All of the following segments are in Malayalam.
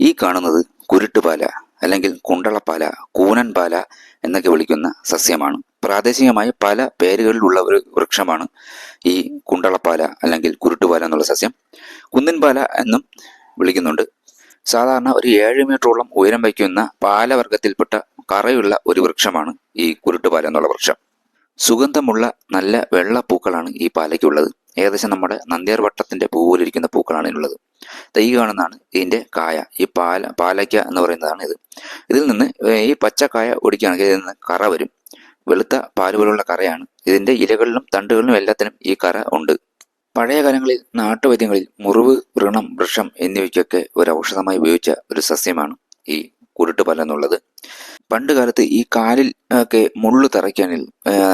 ഈ കാണുന്നത് കുരുട്ടുപാല അല്ലെങ്കിൽ കുണ്ടളപ്പാല കൂനൻപാല എന്നൊക്കെ വിളിക്കുന്ന സസ്യമാണ്. പ്രാദേശികമായ പല പേരുകളിലുള്ള ഒരു വൃക്ഷമാണ് ഈ കുണ്ടളപ്പാല അല്ലെങ്കിൽ കുരുട്ടുപാല എന്നുള്ള സസ്യം. കുന്നിൻപാല എന്നും വിളിക്കുന്നുണ്ട്. സാധാരണ ഒരു ഏഴ് മീറ്ററോളം ഉയരം വയ്ക്കുന്ന പാലവർഗത്തിൽപ്പെട്ട കറയുള്ള ഒരു വൃക്ഷമാണ് ഈ കുരുട്ടുപാല എന്നുള്ള വൃക്ഷം. സുഗന്ധമുള്ള നല്ല വെള്ള പൂക്കളാണ് ഈ പാലയ്ക്കുള്ളത്. ഏകദേശം നമ്മുടെ നന്ദിയാർ വട്ടത്തിന്റെ പൂവിലിരിക്കുന്ന പൂക്കളാണ് ഇതിനുള്ളത് തൈ കാണുന്നതാണ് ഇതിന്റെ കായ. ഈ പാല പാലയ്ക്ക എന്ന് പറയുന്നതാണ് ഇത്. ഇതിൽ നിന്ന് ഈ പച്ചക്കായ ഒടിക്കുകയാണെങ്കിൽ ഇതിൽ നിന്ന് കറ വരും. വെളുത്ത പാൽ പോലുള്ള കറയാണ്. ഇതിന്റെ ഇലകളിലും തണ്ടുകളിലും എല്ലാത്തിനും ഈ കറ ഉണ്ട്. പഴയ കാലങ്ങളിൽ നാട്ടുവൈദ്യങ്ങളിൽ മുറിവ് വൃണം വൃക്ഷം എന്നിവയ്ക്കൊക്കെ ഒരു ഔഷധമായി ഉപയോഗിച്ച ഒരു സസ്യമാണ് ഈ കുരുട്ടുപാല എന്നുള്ളത് പണ്ട് കാലത്ത് ഈ കാലിൽ ഒക്കെ മുള്ളു തറയ്ക്കാനിൽ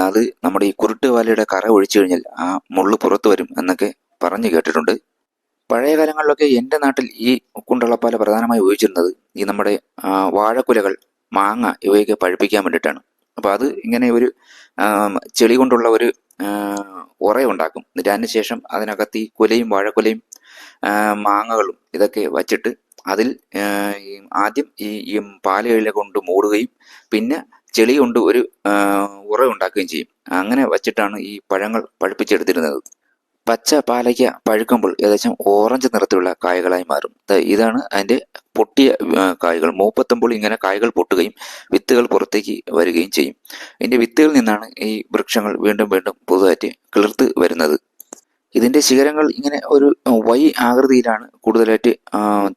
അത് നമ്മുടെ ഈ കുരുട്ട് വാലയുടെ കറ ഒഴിച്ചു കഴിഞ്ഞാൽ ആ മുള്ളു പുറത്തു വരും എന്നൊക്കെ പറഞ്ഞു കേട്ടിട്ടുണ്ട്. പഴയ കാലങ്ങളിലൊക്കെ എന്റെ നാട്ടിൽ ഈ കുണ്ടളപ്പാല പ്രധാനമായി ഉപയോഗിച്ചിരുന്നത് ഈ നമ്മുടെ വാഴക്കുലകൾ മാങ്ങ ഇവയൊക്കെ പഴുപ്പിക്കാൻ വേണ്ടിയിട്ടാണ്. അപ്പോൾ അത് ഇങ്ങനെ ഒരു ചെളി കൊണ്ടുള്ള ഒരു ഉറയുണ്ടാക്കും എന്നിട്ട് അതിന് ശേഷം അതിനകത്ത് ഈ കുലയും വാഴക്കുലയും മാങ്ങകളും ഇതൊക്കെ വച്ചിട്ട് അതിൽ ആദ്യം ഈ ഈ പാലുകളിലെ കൊണ്ട് മൂടുകയും പിന്നെ ചെളി കൊണ്ട് ഒരു ഉറ ഉണ്ടാക്കുകയും ചെയ്യും. അങ്ങനെ വച്ചിട്ടാണ് ഈ പഴങ്ങൾ പഴുപ്പിച്ചെടുത്തിരുന്നത്. പച്ച പാലയ്ക്ക പഴുക്കുമ്പോൾ ഏകദേശം ഓറഞ്ച് നിറത്തിലുള്ള കായകളായി മാറും. ഇതാണ് അതിന്റെ പൊട്ടിയ കായകൾ. മൂപ്പത്തുമ്പോൾ ഇങ്ങനെ കായകൾ പൊട്ടുകയും വിത്തുകൾ പുറത്തേക്ക് വരികയും ചെയ്യും. ഇതിന്റെ വിത്തുകളിൽ നിന്നാണ് ഈ വൃക്ഷങ്ങൾ വീണ്ടും വീണ്ടും പുതുതായിട്ട് കിളിർത്ത് വരുന്നത്. ഇതിന്റെ ശിഖരങ്ങൾ ഇങ്ങനെ ഒരു വൈ ആകൃതിയിലാണ് കൂടുതലായിട്ട്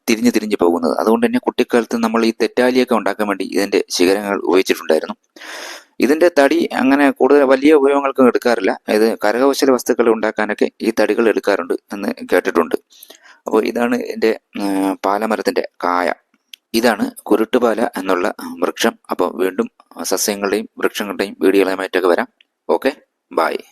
തിരിഞ്ഞ് തിരിഞ്ഞ് പോകുന്നത്. അതുകൊണ്ട് തന്നെ കുട്ടിക്കാലത്ത് നമ്മൾ ഈ തെറ്റാലിയൊക്കെ ഉണ്ടാക്കാൻ വേണ്ടി ഇതിന്റെ ശിഖരങ്ങൾ ഉപയോഗിച്ചിട്ടുണ്ടായിരുന്നു. ഇതിന്റെ തടി അങ്ങനെ കൂടുതൽ വലിയ ഉപയോഗങ്ങൾക്കും എടുക്കാറില്ല. ഇത് കരകൗശല വസ്തുക്കൾ ഉണ്ടാക്കാനൊക്കെ ഈ തടികൾ എടുക്കാറുണ്ട് എന്ന് കേട്ടിട്ടുണ്ട്. അപ്പോൾ ഇതാണ് ഇതിന്റെ പാലമരത്തിന്റെ കായ. ഇതാണ് കുരുട്ടുപാല എന്നുള്ള വൃക്ഷം. അപ്പോൾ വീണ്ടും സസ്യങ്ങളുടെയും വൃക്ഷങ്ങളുടെയും വീടുകളുമായിട്ടൊക്കെ വരാം. Okay bye